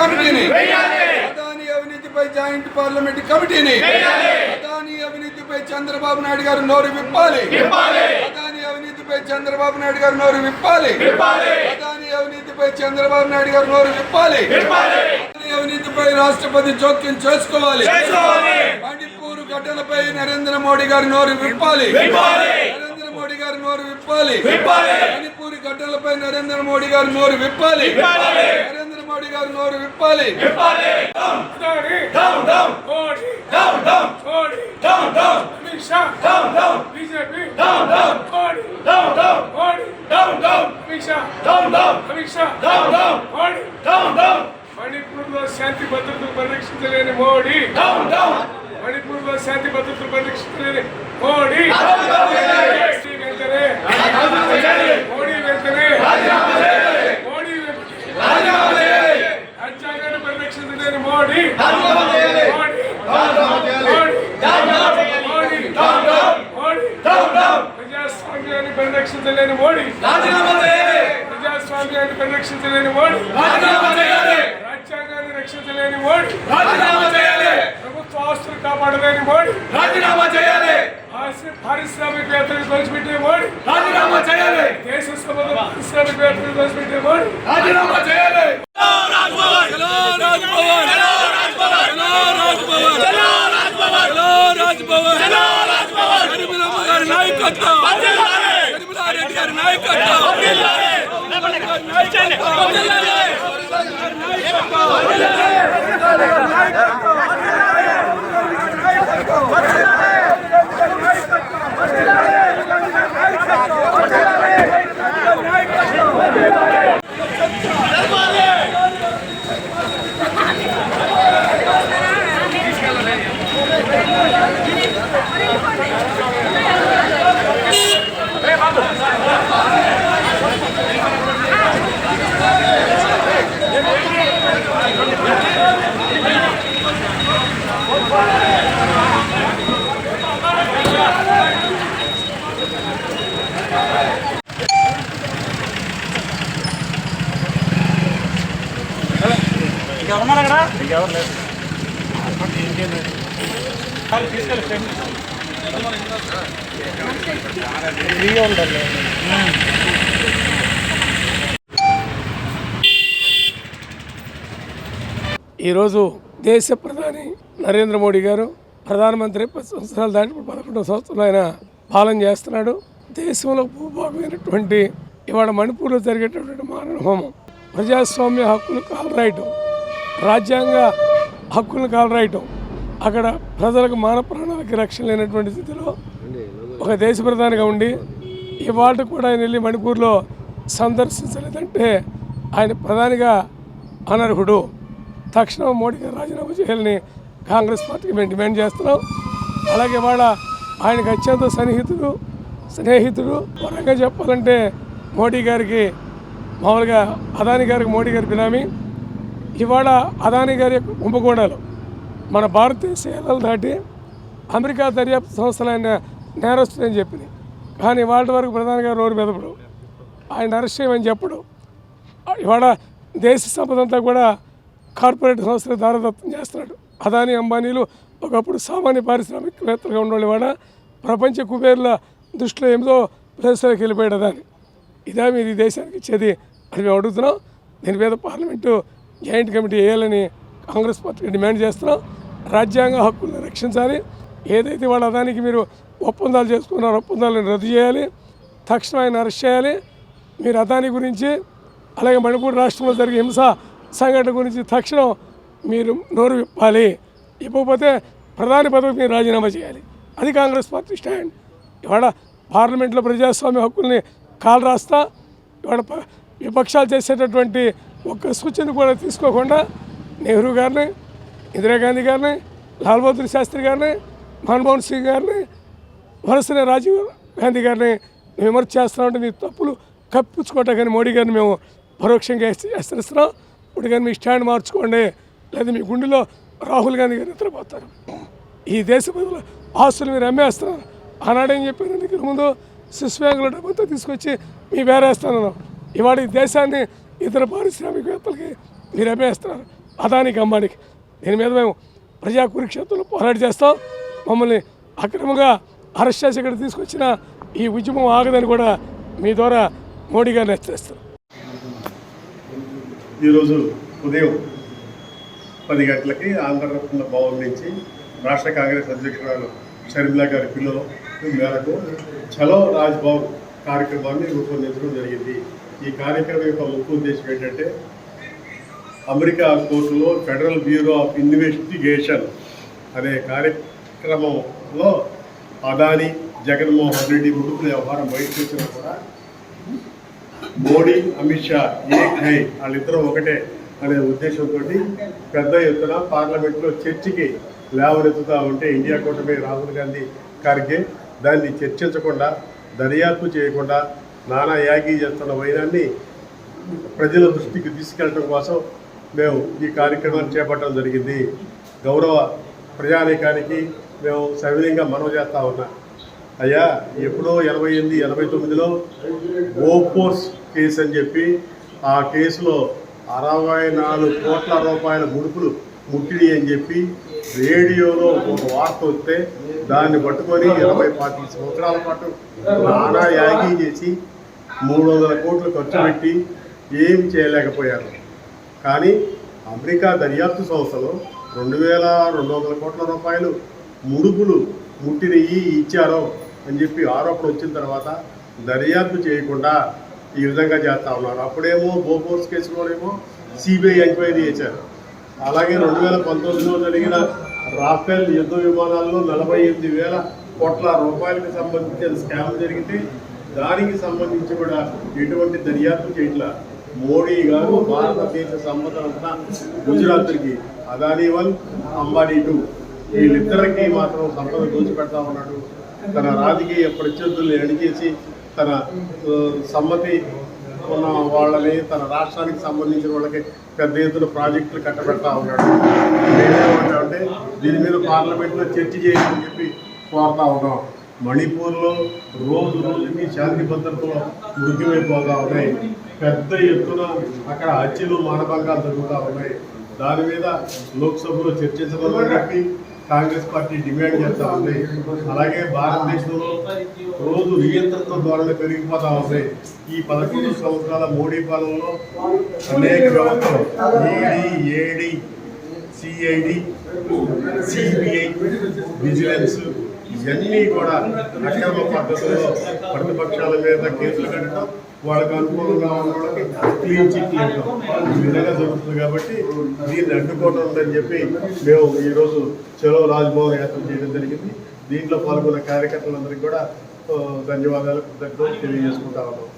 కమిటీని. అదాని అవినీతిపై joint parliament కమిటీని. అదాని అవినీతిపై చంద్రబాబు నాయుడు గారు నోరు విప్పాలి. అదాని అవినీతిపై చంద్రబాబు నాయుడు గారు నోరు విప్పాలి. అదాని అవినీతిపై చంద్రబాబు నాయుడు గారు నోరు విప్పాలి. అవినీతిపై రాష్ట్రపతి జోక్యం చేసుకోవాలి. మణిపూర్ ఘటనపై నరేంద్ర మోడీ గారు నోరు విప్పాలి. నరేంద్ర మోడీ గారు నోరు విప్పాలి. మణిపూర్ ఘటనలపై నరేంద్ర మోడీ గారు నోరు విప్పాలి. మోడీ గారు నోరు విప్పాలి. మణిపూర్లో శాంతి భద్రతలు పరిరక్షించలేని మోడీ మణిపూర్లో శాంతి భద్రతలు పరిరక్షించలేని మోడీ మోడీ వెంటనే మోడీ వెంటనే మోడీ వెంటనే రాజ్యాంగాన్ని పరిరక్షించలేని మోడీ మోడీ మోడీ మోడీ ప్రజాస్వామ్యాన్ని పరిరక్షించలేని ప్రజాస్వామ్యాన్ని పరిరక్షించలేని మోడీ రాజ్యాంగాన్ని రక్షించలేని మోడీ ప్రభుత్వ ఆస్తులు కాపాడలేని మోడీ పారిశ్ర- పారిశ్రామికవేత్తలకు దోచిపెట్టే మోడీ దేశ సంబంధ పారిశ్రామికవేత్తలకు దోచిపెట్టే వర్ధిల్లాలి ఈరోజు దేశ ప్రధాని నరేంద్ర మోడీ గారు ప్రధానమంత్రి పది సంవత్సరాలు దాటి ఇప్పుడు పదకొండు సంవత్సరాలు ఆయన పాలన చేస్తున్నాడు. దేశంలో భూభాగమైనటువంటి ఇవాళ మణిపూర్లో జరిగేటటువంటి మారణ హోమం ప్రజాస్వామ్య హక్కులు కాలరాయటం రాజ్యాంగ హక్కులను కాలరాయటం అక్కడ ప్రజలకు మాన ప్రాణాలకి రక్షణ లేనటువంటి స్థితిలో ఒక దేశ ప్రధానిగా ఉండి ఇవాళ కూడా ఆయన వెళ్ళి మణిపూర్లో సందర్శించలేదంటే ఆయన ప్రధానిగా అనర్హుడు. తక్షణం మోడీ గారు రాజీనామా చేయాలని కాంగ్రెస్ పార్టీకి మేము డిమాండ్ చేస్తున్నాం. అలాగే వాళ్ళ ఆయనకు అత్యంత సన్నిహితుడు స్నేహితుడు. పరంగా చెప్పాలంటే మోడీ గారికి మామూలుగా అదాని గారికి మోడీ గారి బినామీ. ఇవాళ అదాని గారి యొక్క కుంభకోణాలు మన భారతదేశ ఎల్లలు దాటి అమెరికా దర్యాప్తు సంస్థలు ఆయన చెప్పింది కానీ వాళ్ళ వరకు ప్రధాని గారు నోరు మెదపడు. ఆయన అరెస్ట్ చేయమని చెప్పడు. ఇవాళ దేశ సంపద అంతా కూడా కార్పొరేట్ సంస్థలు దారదత్తం చేస్తున్నాడు. అదాని అంబానీలు ఒకప్పుడు సామాన్య పారిశ్రామికవేత్తలుగా ఉండేవాళ్ళు ఇవాళ ప్రపంచ కుబేర్ల దృష్టిలో ఏమిదో ప్లేస్లోకి వెళ్ళిపోయాడు అదాని. ఇదా మీరు ఈ దేశానికి ఇచ్చేది అని మేము అడుగుతున్నాం. దీని మీద పార్లమెంటు జాయింట్ కమిటీ వేయాలని కాంగ్రెస్ పార్టీ డిమాండ్ చేస్తున్నాం. రాజ్యాంగ హక్కులను రక్షించాలి. ఏదైతే వాళ్ళ అదానికి మీరు ఒప్పందాలు చేసుకున్నారో ఒప్పందాలను రద్దు చేయాలి. తక్షణం ఆయన అరెస్ట్ చేయాలి. మీరు అదాని గురించి అలాగే మణిపూర్ రాష్ట్రంలో జరిగే హింస సంఘటన గురించి తక్షణం మీరు నోరు విప్పాలి. ఇవ్వకపోతే ప్రధాని పదవికి మీరు రాజీనామా చేయాలి. అది కాంగ్రెస్ పార్టీ స్టాండ్. ఇవాళ పార్లమెంట్లో ప్రజాస్వామ్య హక్కుల్ని కాలు రాస్తా ఇవాళ విపక్షాలు చేసేటటువంటి ఒక్క సూచన కూడా తీసుకోకుండా నెహ్రూ గారిని ఇందిరాగాంధీ గారిని లాల్ బహదూర్ శాస్త్రి గారిని మన్మోహన్ సింగ్ గారిని వరుసనే రాజీవ్ గాంధీ గారిని విమర్శ చేస్తున్నామంటే మీ తప్పులు కప్పించుకోవటం కానీ మోడీ గారిని మేము పరోక్షంగా హెచ్చరిస్తున్నాం. ఇప్పుడు కానీ మీ స్టాండ్ మార్చుకోండి. లేదా మీ గుండెలో రాహుల్ గాంధీ గారు నిద్రపోతారు. ఈ దేశ ప్రజలు ఆస్తులు మీరు అమ్మేస్తున్నారు. ఆనాడేం చెప్పారు? ఎన్నికల ముందు స్విస్ బ్యాంకులో డబ్బుతో తీసుకొచ్చి మీ వేరేస్తాను ఇవాళ ఈ దేశాన్ని ఇతర పారిశ్రామికవేత్తలకి మీరు అమ్మేస్తున్నారు అదానికి అమ్మానికి దీని మీద మేము ప్రజా కురుక్షేత్రంలో పోరాడి చేస్తాం. మమ్మల్ని అక్రమంగా అరెస్ట్ చేసి ఇక్కడ తీసుకొచ్చిన ఈ ఉద్యమం ఆగదని కూడా మీ ద్వారా మోడీ గారిని హెచ్చరిస్తారు ఈరోజు ఉదయం పది గంటలకి ఆంధ్రరత్న భవన్ నుంచి రాష్ట్ర కాంగ్రెస్ అధ్యక్షురాలు షర్మిలా గారి పిల్లల మేరకు చలో రాజ్భవన్ కార్యక్రమాన్ని రూపొందించడం జరిగింది. ఈ కార్యక్రమం యొక్క ముఖ్య ఉద్దేశం ఏంటంటే అమెరికా కోర్టులో ఫెడరల్ బ్యూరో ఆఫ్ ఇన్వెస్టిగేషన్ అనే కార్యక్రమంలో అదాని జగన్మోహన్ రెడ్డి ముడుపుల వ్యవహారం బయటకు వచ్చినా కూడా మోడీ అమిత్ షా ఏ హై వాళ్ళిద్దరూ ఒకటే అనే ఉద్దేశంతో పెద్ద ఎత్తున పార్లమెంట్లో చర్చకి లేవనెత్తుతా ఉంటే ఇండియా కూటమి రాహుల్ గాంధీ ఖర్గే దాన్ని చర్చించకుండా దర్యాప్తు చేయకుండా నానా యాగి చేస్తున్న వైనాన్ని ప్రజల దృష్టికి తీసుకెళ్ళడం కోసం మేము ఈ కార్యక్రమాన్ని చేపట్టడం జరిగింది. గౌరవ ప్రజానీకానికి మేము సవినయంగా మనవి చేస్తా ఉన్నా. అయ్యా ఎప్పుడో ఎనభై ఎనిమిది ఎనభై తొమ్మిదిలో ఓఫోర్స్ కేసు అని చెప్పి ఆ కేసులో అరవై నాలుగు కోట్ల రూపాయల ముడుపులు ముట్టిడి అని చెప్పి రేడియోలో ఒక వార్త వస్తే దాన్ని పట్టుకొని ఇరవై పాతి సంవత్సరాల పాటు నానా యాగి చేసి మూడు వందల కోట్లు ఖర్చు పెట్టి ఏం చేయలేకపోయారు. కానీ అమెరికా దర్యాప్తు సంస్థలో రెండు వేల రెండు వందల కోట్ల రూపాయలు ముడుపులు ముట్టినయి ఇచ్చారో అని చెప్పి ఆరోపణ వచ్చిన తర్వాత దర్యాప్తు చేయకుండా ఈ విధంగా చేస్తా ఉన్నారు. అప్పుడేమో బోఫోర్స్ కేసులోనేమో సిబిఐ ఎంక్వైరీ చేశారు. అలాగే రెండు వేల పంతొమ్మిదిలో జరిగిన రాఫెల్ యుద్ధ విమానాల్లో నలభై ఎనిమిది వేల కోట్ల రూపాయలకు సంబంధించిన స్కామ్ జరిగితే దానికి సంబంధించి కూడా ఎటువంటి దర్యాప్తు చేయట్లా. మోడీ గారు భారతదేశ సంపద అంతా గుజరాత్కి అదానీ వన్ అంబానీ టూ వీళ్ళిద్దరికి మాత్రం సంపద దోచిపెడతా ఉన్నాడు. తన రాజకీయ ప్రత్యర్థుల్ని అణిచేసి తన సమ్మతి ఉన్న వాళ్ళని తన రాష్ట్రానికి సంబంధించిన వాళ్ళకి పెద్ద ఎత్తున ప్రాజెక్టులు కట్టబెడతా ఉన్నాడు. మేమేమంటామంటే దీని మీద పార్లమెంట్లో చర్చ చేయాలని చెప్పి కోరుతా ఉన్నాం. మణిపూర్లో రోజు రోజుకి శాంతి భద్రతలు మృత్యుమైపోతా ఉన్నాయి. పెద్ద ఎత్తున అక్కడ హత్యలు మానభంగాలు జరుగుతూ ఉన్నాయి. దాని మీద లోక్సభలో చర్చించడం చెప్పి కాంగ్రెస్ పార్టీ డిమాండ్ చేస్తూ ఉంది. అలాగే భారతదేశంలో రోజు నియంత్రణతో ధోరణి పెరిగిపోతా ఉంది. ఈ పదకొండు సంవత్సరాల మోడీ పాలనలో అనేక వ్యవస్థలు ఈడీ ఏడి సిఐడి సిబిఐ విజిలెన్స్ ఇవన్నీ కూడా అక్రమ పద్ధతుల్లో ప్రతిపక్షాల మీద కేసులు కట్టడం వాళ్ళకి అనుకూలంగా ఉన్న వాళ్ళకి క్లీన్ చిట్ ఇవ్వడం విధంగా జరుగుతుంది కాబట్టి దీన్ని అడ్డుకోవడం ఉందని చెప్పి మేము ఈరోజు చెలో రాజ్భవన్ యాత్ర చేయడం జరిగింది. దీంట్లో పాల్గొన్న కార్యకర్తలందరికీ కూడా ధన్యవాదాలు కృతజ్ఞతలు తెలియజేసుకుంటా ఉన్నాం.